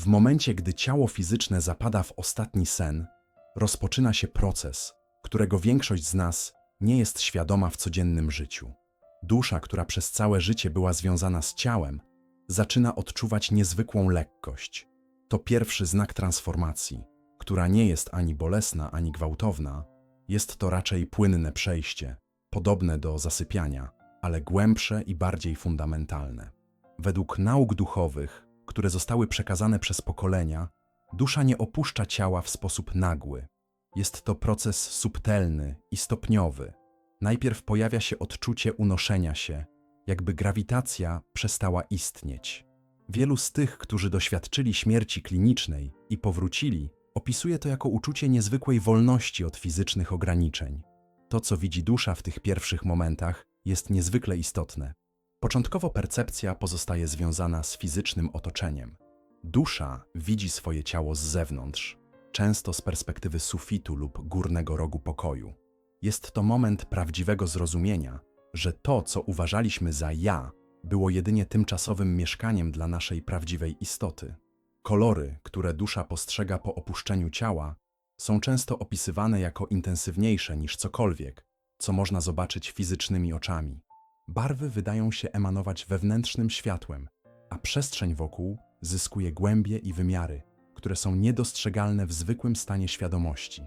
W momencie, gdy ciało fizyczne zapada w ostatni sen, rozpoczyna się proces, którego większość z nas nie jest świadoma w codziennym życiu. Dusza, która przez całe życie była związana z ciałem, zaczyna odczuwać niezwykłą lekkość. To pierwszy znak transformacji, która nie jest ani bolesna, ani gwałtowna, jest to raczej płynne przejście, podobne do zasypiania, ale głębsze i bardziej fundamentalne. Według nauk duchowych, które zostały przekazane przez pokolenia, dusza nie opuszcza ciała w sposób nagły. Jest to proces subtelny i stopniowy. Najpierw pojawia się odczucie unoszenia się, jakby grawitacja przestała istnieć. Wielu z tych, którzy doświadczyli śmierci klinicznej i powrócili, opisuje to jako uczucie niezwykłej wolności od fizycznych ograniczeń. To, co widzi dusza w tych pierwszych momentach, jest niezwykle istotne. Początkowo percepcja pozostaje związana z fizycznym otoczeniem. Dusza widzi swoje ciało z zewnątrz, często z perspektywy sufitu lub górnego rogu pokoju. Jest to moment prawdziwego zrozumienia, że to, co uważaliśmy za ja, było jedynie tymczasowym mieszkaniem dla naszej prawdziwej istoty. Kolory, które dusza postrzega po opuszczeniu ciała, są często opisywane jako intensywniejsze niż cokolwiek, co można zobaczyć fizycznymi oczami. Barwy wydają się emanować wewnętrznym światłem, a przestrzeń wokół zyskuje głębie i wymiary, które są niedostrzegalne w zwykłym stanie świadomości.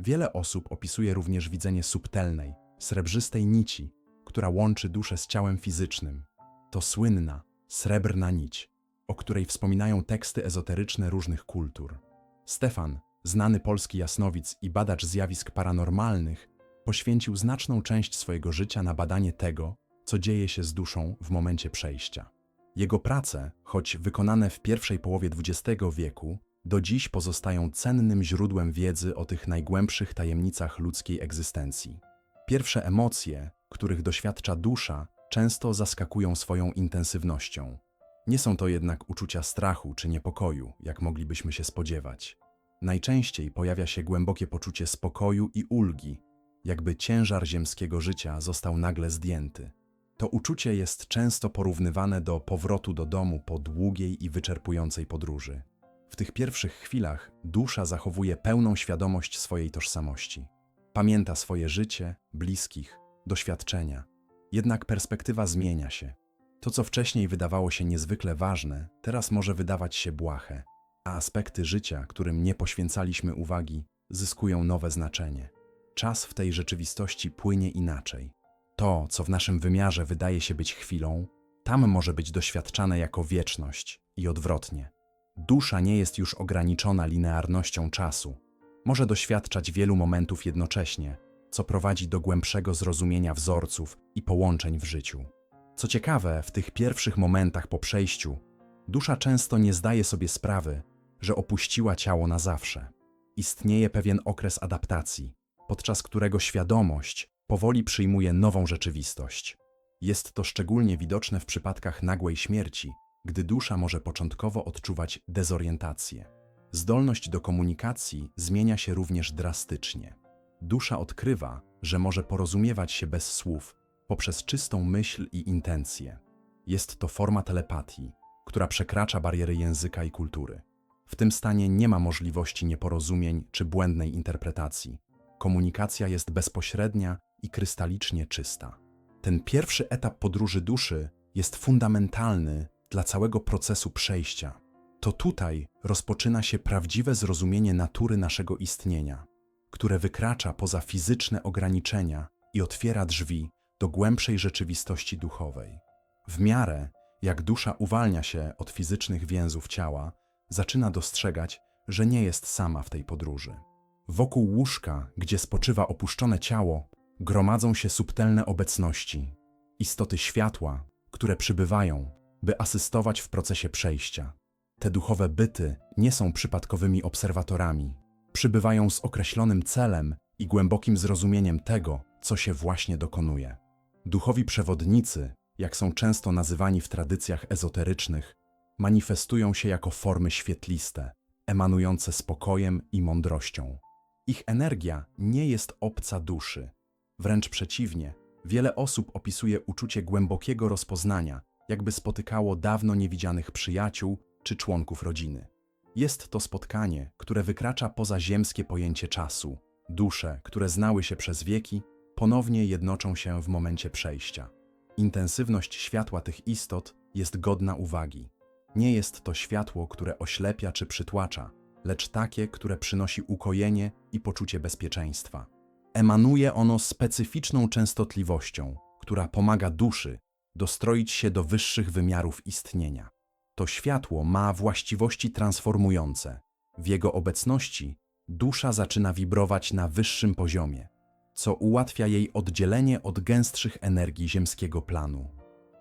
Wiele osób opisuje również widzenie subtelnej, srebrzystej nici, która łączy duszę z ciałem fizycznym. To słynna, srebrna nić, o której wspominają teksty ezoteryczne różnych kultur. Stefan, znany polski jasnowic i badacz zjawisk paranormalnych, poświęcił znaczną część swojego życia na badanie tego, co dzieje się z duszą w momencie przejścia. Jego prace, choć wykonane w pierwszej połowie XX wieku, do dziś pozostają cennym źródłem wiedzy o tych najgłębszych tajemnicach ludzkiej egzystencji. Pierwsze emocje, których doświadcza dusza, często zaskakują swoją intensywnością. Nie są to jednak uczucia strachu czy niepokoju, jak moglibyśmy się spodziewać. Najczęściej pojawia się głębokie poczucie spokoju i ulgi, jakby ciężar ziemskiego życia został nagle zdjęty. To uczucie jest często porównywane do powrotu do domu po długiej i wyczerpującej podróży. W tych pierwszych chwilach dusza zachowuje pełną świadomość swojej tożsamości. Pamięta swoje życie, bliskich, doświadczenia. Jednak perspektywa zmienia się. To, co wcześniej wydawało się niezwykle ważne, teraz może wydawać się błahe, a aspekty życia, którym nie poświęcaliśmy uwagi, zyskują nowe znaczenie. Czas w tej rzeczywistości płynie inaczej. To, co w naszym wymiarze wydaje się być chwilą, tam może być doświadczane jako wieczność i odwrotnie. Dusza nie jest już ograniczona linearnością czasu. Może doświadczać wielu momentów jednocześnie, co prowadzi do głębszego zrozumienia wzorców i połączeń w życiu. Co ciekawe, w tych pierwszych momentach po przejściu, dusza często nie zdaje sobie sprawy, że opuściła ciało na zawsze. Istnieje pewien okres adaptacji, podczas którego świadomość powoli przyjmuje nową rzeczywistość. Jest to szczególnie widoczne w przypadkach nagłej śmierci, gdy dusza może początkowo odczuwać dezorientację. Zdolność do komunikacji zmienia się również drastycznie. Dusza odkrywa, że może porozumiewać się bez słów poprzez czystą myśl i intencje. Jest to forma telepatii, która przekracza bariery języka i kultury. W tym stanie nie ma możliwości nieporozumień czy błędnej interpretacji. Komunikacja jest bezpośrednia i krystalicznie czysta. Ten pierwszy etap podróży duszy jest fundamentalny dla całego procesu przejścia. To tutaj rozpoczyna się prawdziwe zrozumienie natury naszego istnienia, które wykracza poza fizyczne ograniczenia i otwiera drzwi do głębszej rzeczywistości duchowej. W miarę jak dusza uwalnia się od fizycznych więzów ciała, zaczyna dostrzegać, że nie jest sama w tej podróży. Wokół łóżka, gdzie spoczywa opuszczone ciało, gromadzą się subtelne obecności, istoty światła, które przybywają, by asystować w procesie przejścia. Te duchowe byty nie są przypadkowymi obserwatorami, przybywają z określonym celem i głębokim zrozumieniem tego, co się właśnie dokonuje. Duchowi przewodnicy, jak są często nazywani w tradycjach ezoterycznych, manifestują się jako formy świetliste, emanujące spokojem i mądrością. Ich energia nie jest obca duszy. Wręcz przeciwnie, wiele osób opisuje uczucie głębokiego rozpoznania, jakby spotykało dawno niewidzianych przyjaciół czy członków rodziny. Jest to spotkanie, które wykracza poza ziemskie pojęcie czasu. Dusze, które znały się przez wieki, ponownie jednoczą się w momencie przejścia. Intensywność światła tych istot jest godna uwagi. Nie jest to światło, które oślepia czy przytłacza, lecz takie, które przynosi ukojenie i poczucie bezpieczeństwa. Emanuje ono specyficzną częstotliwością, która pomaga duszy dostroić się do wyższych wymiarów istnienia. To światło ma właściwości transformujące. W jego obecności dusza zaczyna wibrować na wyższym poziomie, co ułatwia jej oddzielenie od gęstszych energii ziemskiego planu.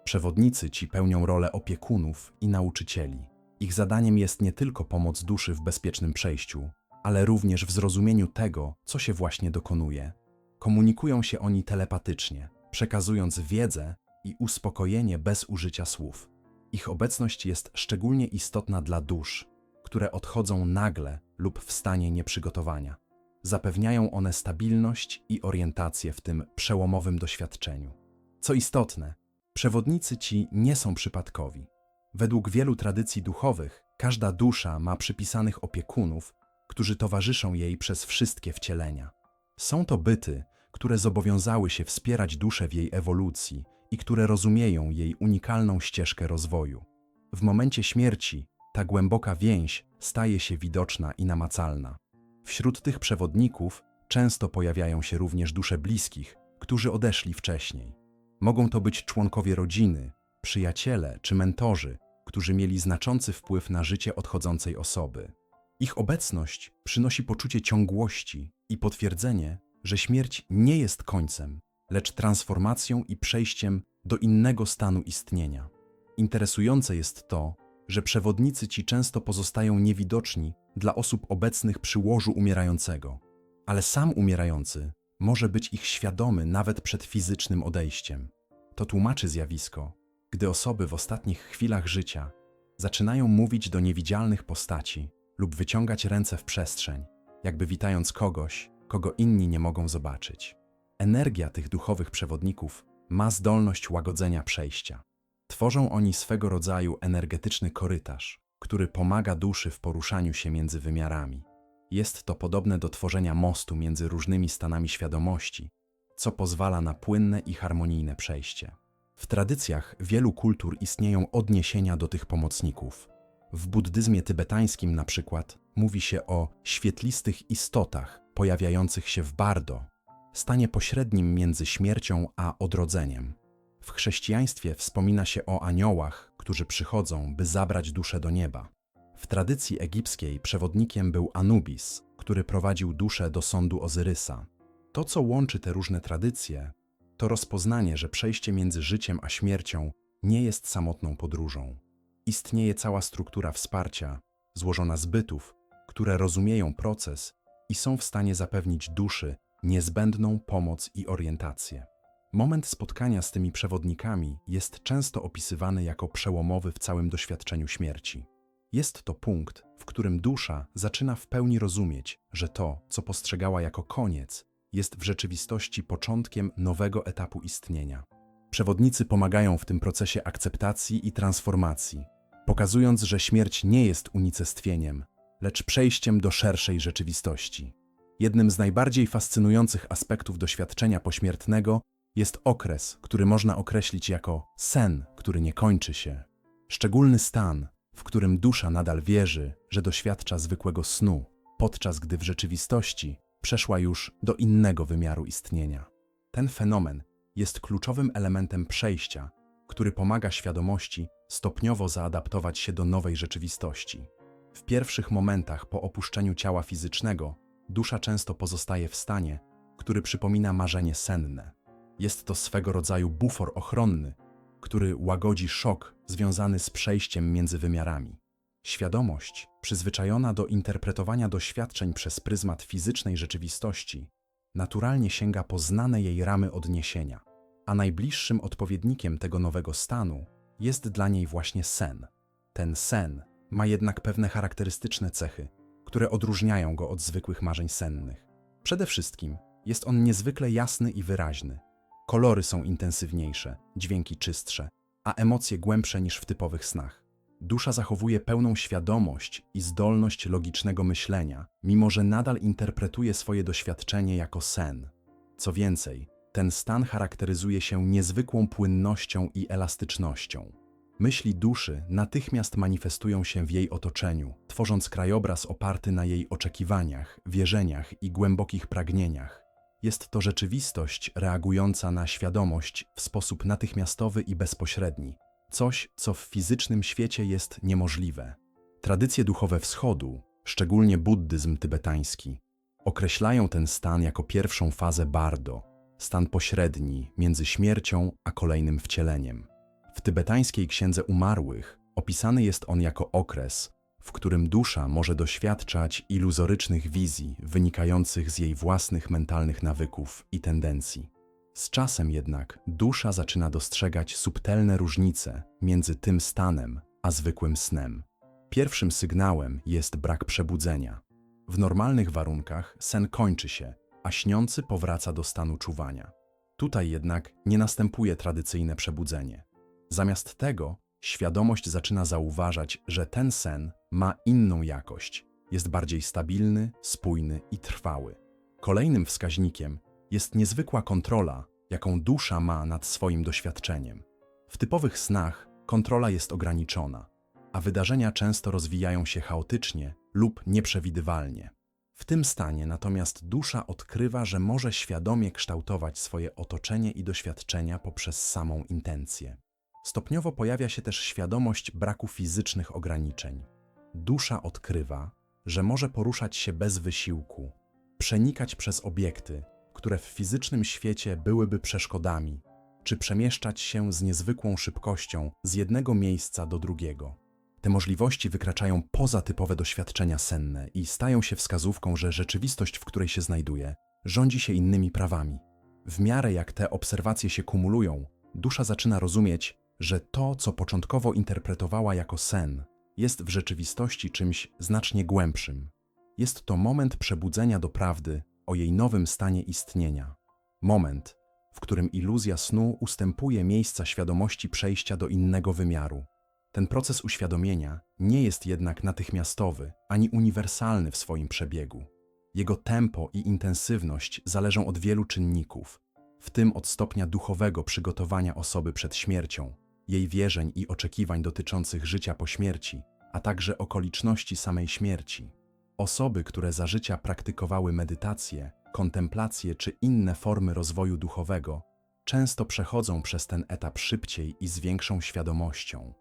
Przewodnicy ci pełnią rolę opiekunów i nauczycieli. Ich zadaniem jest nie tylko pomoc duszy w bezpiecznym przejściu, ale również w zrozumieniu tego, co się właśnie dokonuje. Komunikują się oni telepatycznie, przekazując wiedzę i uspokojenie bez użycia słów. Ich obecność jest szczególnie istotna dla dusz, które odchodzą nagle lub w stanie nieprzygotowania. Zapewniają one stabilność i orientację w tym przełomowym doświadczeniu. Co istotne, przewodnicy ci nie są przypadkowi. Według wielu tradycji duchowych, każda dusza ma przypisanych opiekunów, którzy towarzyszą jej przez wszystkie wcielenia. Są to byty, które zobowiązały się wspierać duszę w jej ewolucji i które rozumieją jej unikalną ścieżkę rozwoju. W momencie śmierci ta głęboka więź staje się widoczna i namacalna. Wśród tych przewodników często pojawiają się również dusze bliskich, którzy odeszli wcześniej. Mogą to być członkowie rodziny, przyjaciele czy mentorzy, którzy mieli znaczący wpływ na życie odchodzącej osoby. Ich obecność przynosi poczucie ciągłości i potwierdzenie, że śmierć nie jest końcem, lecz transformacją i przejściem do innego stanu istnienia. Interesujące jest to, że przewodnicy ci często pozostają niewidoczni dla osób obecnych przy łożu umierającego, ale sam umierający może być ich świadomy nawet przed fizycznym odejściem. To tłumaczy zjawisko, gdy osoby w ostatnich chwilach życia zaczynają mówić do niewidzialnych postaci lub wyciągać ręce w przestrzeń, jakby witając kogoś, kogo inni nie mogą zobaczyć. Energia tych duchowych przewodników ma zdolność łagodzenia przejścia. Tworzą oni swego rodzaju energetyczny korytarz, który pomaga duszy w poruszaniu się między wymiarami. Jest to podobne do tworzenia mostu między różnymi stanami świadomości, co pozwala na płynne i harmonijne przejście. W tradycjach wielu kultur istnieją odniesienia do tych pomocników. W buddyzmie tybetańskim na przykład mówi się o świetlistych istotach pojawiających się w bardo, stanie pośrednim między śmiercią a odrodzeniem. W chrześcijaństwie wspomina się o aniołach, którzy przychodzą, by zabrać duszę do nieba. W tradycji egipskiej przewodnikiem był Anubis, który prowadził duszę do sądu Ozyrysa. To, co łączy te różne tradycje, to rozpoznanie, że przejście między życiem a śmiercią nie jest samotną podróżą. Istnieje cała struktura wsparcia, złożona z bytów, które rozumieją proces i są w stanie zapewnić duszy niezbędną pomoc i orientację. Moment spotkania z tymi przewodnikami jest często opisywany jako przełomowy w całym doświadczeniu śmierci. Jest to punkt, w którym dusza zaczyna w pełni rozumieć, że to, co postrzegała jako koniec, jest w rzeczywistości początkiem nowego etapu istnienia. Przewodnicy pomagają w tym procesie akceptacji i transformacji, pokazując, że śmierć nie jest unicestwieniem, lecz przejściem do szerszej rzeczywistości. Jednym z najbardziej fascynujących aspektów doświadczenia pośmiertnego jest okres, który można określić jako sen, który nie kończy się. Szczególny stan, w którym dusza nadal wierzy, że doświadcza zwykłego snu, podczas gdy w rzeczywistości przeszła już do innego wymiaru istnienia. Ten fenomen jest kluczowym elementem przejścia, który pomaga świadomości stopniowo zaadaptować się do nowej rzeczywistości. W pierwszych momentach po opuszczeniu ciała fizycznego dusza często pozostaje w stanie, który przypomina marzenie senne. Jest to swego rodzaju bufor ochronny, który łagodzi szok związany z przejściem między wymiarami. Świadomość, przyzwyczajona do interpretowania doświadczeń przez pryzmat fizycznej rzeczywistości, naturalnie sięga po znane jej ramy odniesienia, a najbliższym odpowiednikiem tego nowego stanu jest dla niej właśnie sen. Ten sen ma jednak pewne charakterystyczne cechy, które odróżniają go od zwykłych marzeń sennych. Przede wszystkim jest on niezwykle jasny i wyraźny. Kolory są intensywniejsze, dźwięki czystsze, a emocje głębsze niż w typowych snach. Dusza zachowuje pełną świadomość i zdolność logicznego myślenia, mimo że nadal interpretuje swoje doświadczenie jako sen. Co więcej, ten stan charakteryzuje się niezwykłą płynnością i elastycznością. Myśli duszy natychmiast manifestują się w jej otoczeniu, tworząc krajobraz oparty na jej oczekiwaniach, wierzeniach i głębokich pragnieniach. Jest to rzeczywistość reagująca na świadomość w sposób natychmiastowy i bezpośredni, coś, co w fizycznym świecie jest niemożliwe. Tradycje duchowe Wschodu, szczególnie buddyzm tybetański, określają ten stan jako pierwszą fazę bardo, stan pośredni między śmiercią a kolejnym wcieleniem. W tybetańskiej księdze umarłych opisany jest on jako okres, w którym dusza może doświadczać iluzorycznych wizji wynikających z jej własnych mentalnych nawyków i tendencji. Z czasem jednak dusza zaczyna dostrzegać subtelne różnice między tym stanem a zwykłym snem. Pierwszym sygnałem jest brak przebudzenia. W normalnych warunkach sen kończy się, a śniący powraca do stanu czuwania. Tutaj jednak nie następuje tradycyjne przebudzenie. Zamiast tego świadomość zaczyna zauważać, że ten sen ma inną jakość, jest bardziej stabilny, spójny i trwały. Kolejnym wskaźnikiem jest niezwykła kontrola, jaką dusza ma nad swoim doświadczeniem. W typowych snach kontrola jest ograniczona, a wydarzenia często rozwijają się chaotycznie lub nieprzewidywalnie. W tym stanie natomiast dusza odkrywa, że może świadomie kształtować swoje otoczenie i doświadczenia poprzez samą intencję. Stopniowo pojawia się też świadomość braku fizycznych ograniczeń. Dusza odkrywa, że może poruszać się bez wysiłku, przenikać przez obiekty, które w fizycznym świecie byłyby przeszkodami, czy przemieszczać się z niezwykłą szybkością z jednego miejsca do drugiego. Te możliwości wykraczają poza typowe doświadczenia senne i stają się wskazówką, że rzeczywistość, w której się znajduje, rządzi się innymi prawami. W miarę jak te obserwacje się kumulują, dusza zaczyna rozumieć, że to, co początkowo interpretowała jako sen, jest w rzeczywistości czymś znacznie głębszym. Jest to moment przebudzenia do prawdy o jej nowym stanie istnienia. Moment, w którym iluzja snu ustępuje miejsca świadomości przejścia do innego wymiaru. Ten proces uświadomienia nie jest jednak natychmiastowy ani uniwersalny w swoim przebiegu. Jego tempo i intensywność zależą od wielu czynników, w tym od stopnia duchowego przygotowania osoby przed śmiercią, jej wierzeń i oczekiwań dotyczących życia po śmierci, a także okoliczności samej śmierci. Osoby, które za życia praktykowały medytację, kontemplację czy inne formy rozwoju duchowego, często przechodzą przez ten etap szybciej i z większą świadomością.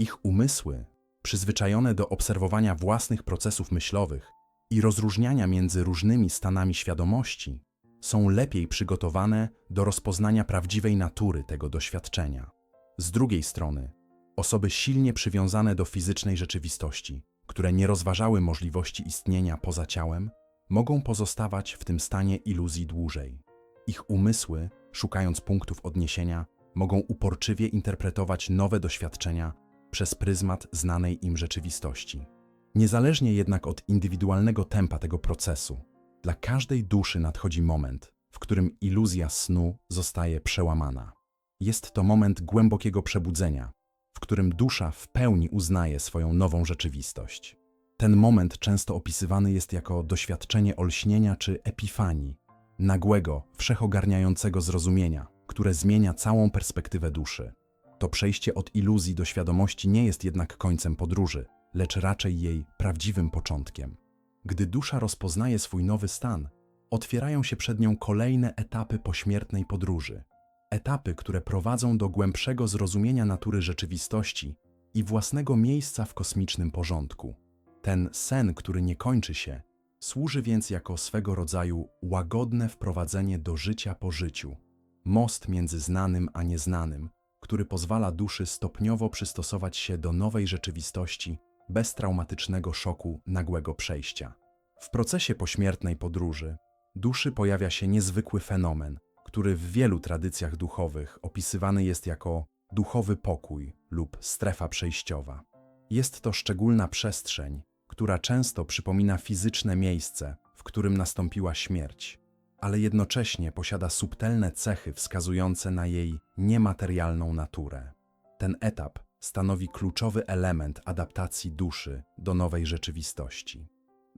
Ich umysły, przyzwyczajone do obserwowania własnych procesów myślowych i rozróżniania między różnymi stanami świadomości, są lepiej przygotowane do rozpoznania prawdziwej natury tego doświadczenia. Z drugiej strony, osoby silnie przywiązane do fizycznej rzeczywistości, które nie rozważały możliwości istnienia poza ciałem, mogą pozostawać w tym stanie iluzji dłużej. Ich umysły, szukając punktów odniesienia, mogą uporczywie interpretować nowe doświadczenia przez pryzmat znanej im rzeczywistości. Niezależnie jednak od indywidualnego tempa tego procesu, dla każdej duszy nadchodzi moment, w którym iluzja snu zostaje przełamana. Jest to moment głębokiego przebudzenia, w którym dusza w pełni uznaje swoją nową rzeczywistość. Ten moment często opisywany jest jako doświadczenie olśnienia czy epifanii, nagłego, wszechogarniającego zrozumienia, które zmienia całą perspektywę duszy. To przejście od iluzji do świadomości nie jest jednak końcem podróży, lecz raczej jej prawdziwym początkiem. Gdy dusza rozpoznaje swój nowy stan, otwierają się przed nią kolejne etapy pośmiertnej podróży. Etapy, które prowadzą do głębszego zrozumienia natury rzeczywistości i własnego miejsca w kosmicznym porządku. Ten sen, który nie kończy się, służy więc jako swego rodzaju łagodne wprowadzenie do życia po życiu, most między znanym a nieznanym, który pozwala duszy stopniowo przystosować się do nowej rzeczywistości bez traumatycznego szoku nagłego przejścia. W procesie pośmiertnej podróży duszy pojawia się niezwykły fenomen, który w wielu tradycjach duchowych opisywany jest jako duchowy pokój lub strefa przejściowa. Jest to szczególna przestrzeń, która często przypomina fizyczne miejsce, w którym nastąpiła śmierć, ale jednocześnie posiada subtelne cechy wskazujące na jej niematerialną naturę. Ten etap stanowi kluczowy element adaptacji duszy do nowej rzeczywistości.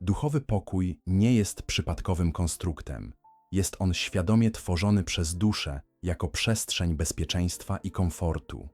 Duchowy pokój nie jest przypadkowym konstruktem. Jest on świadomie tworzony przez duszę jako przestrzeń bezpieczeństwa i komfortu.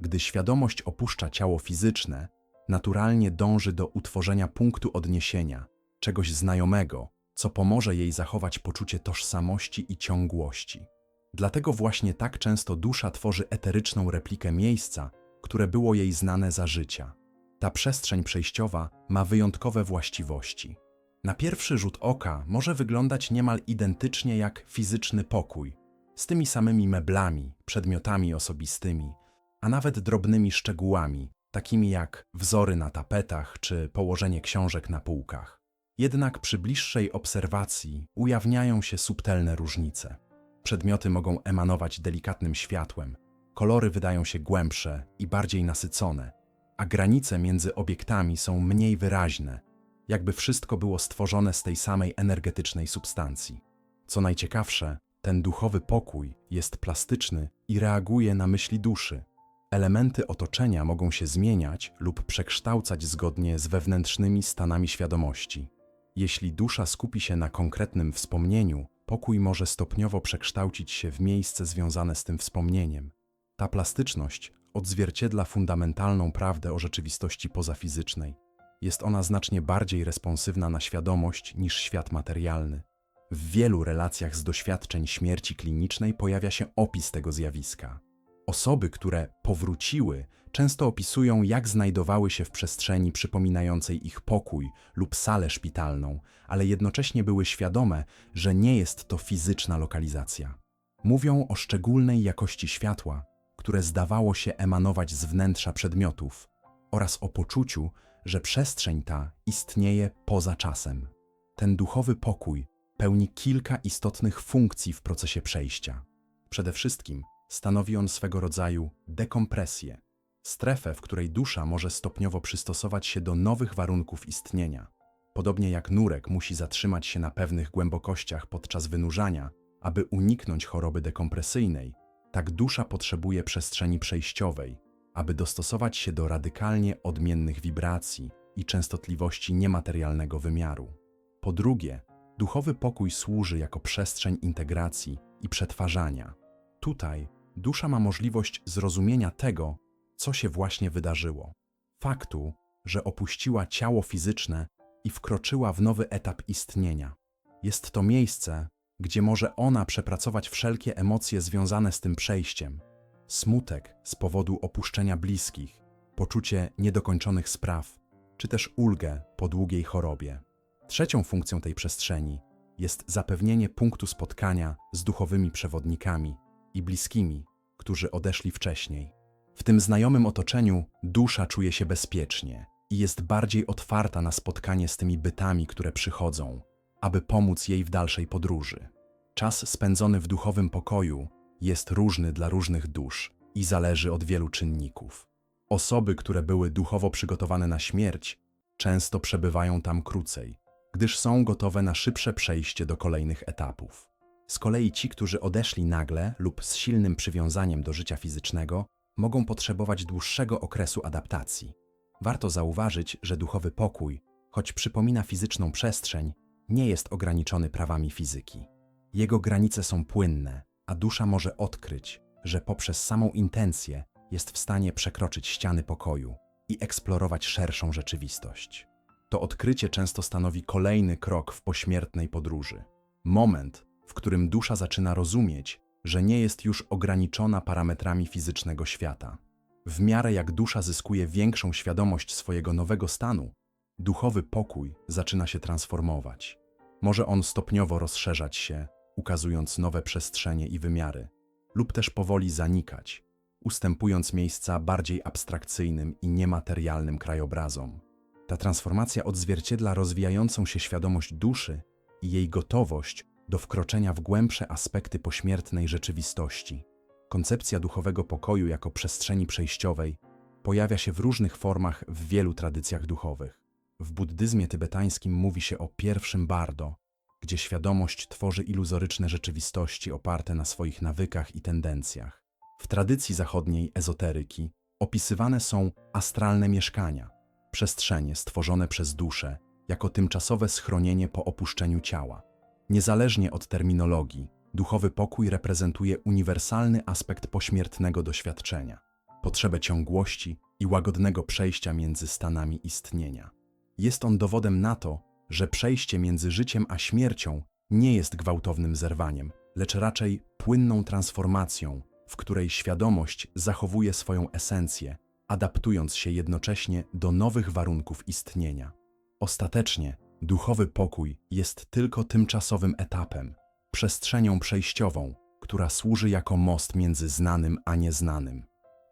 Gdy świadomość opuszcza ciało fizyczne, naturalnie dąży do utworzenia punktu odniesienia, czegoś znajomego, co pomoże jej zachować poczucie tożsamości i ciągłości. Dlatego właśnie tak często dusza tworzy eteryczną replikę miejsca, które było jej znane za życia. Ta przestrzeń przejściowa ma wyjątkowe właściwości. Na pierwszy rzut oka może wyglądać niemal identycznie jak fizyczny pokój, z tymi samymi meblami, przedmiotami osobistymi, a nawet drobnymi szczegółami, takimi jak wzory na tapetach czy położenie książek na półkach. Jednak przy bliższej obserwacji ujawniają się subtelne różnice. Przedmioty mogą emanować delikatnym światłem, kolory wydają się głębsze i bardziej nasycone, a granice między obiektami są mniej wyraźne, jakby wszystko było stworzone z tej samej energetycznej substancji. Co najciekawsze, ten duchowy pokój jest plastyczny i reaguje na myśli duszy. Elementy otoczenia mogą się zmieniać lub przekształcać zgodnie z wewnętrznymi stanami świadomości. Jeśli dusza skupi się na konkretnym wspomnieniu, pokój może stopniowo przekształcić się w miejsce związane z tym wspomnieniem. Ta plastyczność odzwierciedla fundamentalną prawdę o rzeczywistości pozafizycznej. Jest ona znacznie bardziej responsywna na świadomość niż świat materialny. W wielu relacjach z doświadczeń śmierci klinicznej pojawia się opis tego zjawiska. Osoby, które powróciły, często opisują, jak znajdowały się w przestrzeni przypominającej ich pokój lub salę szpitalną, ale jednocześnie były świadome, że nie jest to fizyczna lokalizacja. Mówią o szczególnej jakości światła, które zdawało się emanować z wnętrza przedmiotów, oraz o poczuciu, że przestrzeń ta istnieje poza czasem. Ten duchowy pokój pełni kilka istotnych funkcji w procesie przejścia. Przede wszystkim stanowi on swego rodzaju dekompresję, strefę, w której dusza może stopniowo przystosować się do nowych warunków istnienia. Podobnie jak nurek musi zatrzymać się na pewnych głębokościach podczas wynurzania, aby uniknąć choroby dekompresyjnej, tak dusza potrzebuje przestrzeni przejściowej, aby dostosować się do radykalnie odmiennych wibracji i częstotliwości niematerialnego wymiaru. Po drugie, duchowy pokój służy jako przestrzeń integracji i przetwarzania. Tutaj dusza ma możliwość zrozumienia tego, co się właśnie wydarzyło. Faktu, że opuściła ciało fizyczne i wkroczyła w nowy etap istnienia. Jest to miejsce, gdzie może ona przepracować wszelkie emocje związane z tym przejściem. Smutek z powodu opuszczenia bliskich, poczucie niedokończonych spraw, czy też ulgę po długiej chorobie. Trzecią funkcją tej przestrzeni jest zapewnienie punktu spotkania z duchowymi przewodnikami i bliskimi, którzy odeszli wcześniej. W tym znajomym otoczeniu dusza czuje się bezpiecznie i jest bardziej otwarta na spotkanie z tymi bytami, które przychodzą, aby pomóc jej w dalszej podróży. Czas spędzony w duchowym pokoju jest różny dla różnych dusz i zależy od wielu czynników. Osoby, które były duchowo przygotowane na śmierć, często przebywają tam krócej, gdyż są gotowe na szybsze przejście do kolejnych etapów. Z kolei ci, którzy odeszli nagle lub z silnym przywiązaniem do życia fizycznego, mogą potrzebować dłuższego okresu adaptacji. Warto zauważyć, że duchowy pokój, choć przypomina fizyczną przestrzeń, nie jest ograniczony prawami fizyki. Jego granice są płynne, a dusza może odkryć, że poprzez samą intencję jest w stanie przekroczyć ściany pokoju i eksplorować szerszą rzeczywistość. To odkrycie często stanowi kolejny krok w pośmiertnej podróży. Moment, w którym dusza zaczyna rozumieć, że nie jest już ograniczona parametrami fizycznego świata. W miarę jak dusza zyskuje większą świadomość swojego nowego stanu, duchowy pokój zaczyna się transformować. Może on stopniowo rozszerzać się, ukazując nowe przestrzenie i wymiary, lub też powoli zanikać, ustępując miejsca bardziej abstrakcyjnym i niematerialnym krajobrazom. Ta transformacja odzwierciedla rozwijającą się świadomość duszy i jej gotowość do wkroczenia w głębsze aspekty pośmiertnej rzeczywistości. Koncepcja duchowego pokoju jako przestrzeni przejściowej pojawia się w różnych formach w wielu tradycjach duchowych. W buddyzmie tybetańskim mówi się o pierwszym bardo, gdzie świadomość tworzy iluzoryczne rzeczywistości oparte na swoich nawykach i tendencjach. W tradycji zachodniej ezoteryki opisywane są astralne mieszkania, przestrzenie stworzone przez duszę jako tymczasowe schronienie po opuszczeniu ciała. Niezależnie od terminologii, duchowy pokój reprezentuje uniwersalny aspekt pośmiertnego doświadczenia, potrzebę ciągłości i łagodnego przejścia między stanami istnienia. Jest on dowodem na to, że przejście między życiem a śmiercią nie jest gwałtownym zerwaniem, lecz raczej płynną transformacją, w której świadomość zachowuje swoją esencję, adaptując się jednocześnie do nowych warunków istnienia. Ostatecznie, duchowy pokój jest tylko tymczasowym etapem, przestrzenią przejściową, która służy jako most między znanym a nieznanym.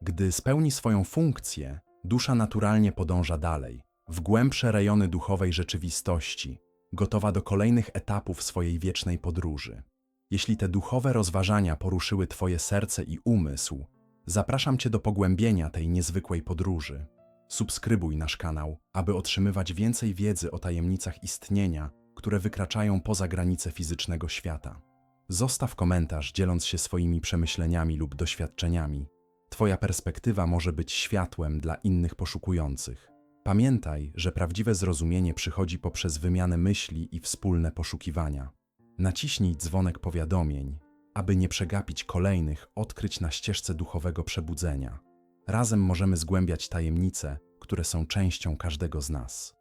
Gdy spełni swoją funkcję, dusza naturalnie podąża dalej, w głębsze rejony duchowej rzeczywistości, gotowa do kolejnych etapów swojej wiecznej podróży. Jeśli te duchowe rozważania poruszyły Twoje serce i umysł, zapraszam Cię do pogłębienia tej niezwykłej podróży. Subskrybuj nasz kanał, aby otrzymywać więcej wiedzy o tajemnicach istnienia, które wykraczają poza granice fizycznego świata. Zostaw komentarz, dzieląc się swoimi przemyśleniami lub doświadczeniami. Twoja perspektywa może być światłem dla innych poszukujących. Pamiętaj, że prawdziwe zrozumienie przychodzi poprzez wymianę myśli i wspólne poszukiwania. Naciśnij dzwonek powiadomień, aby nie przegapić kolejnych odkryć na ścieżce duchowego przebudzenia. Razem możemy zgłębiać tajemnice, które są częścią każdego z nas.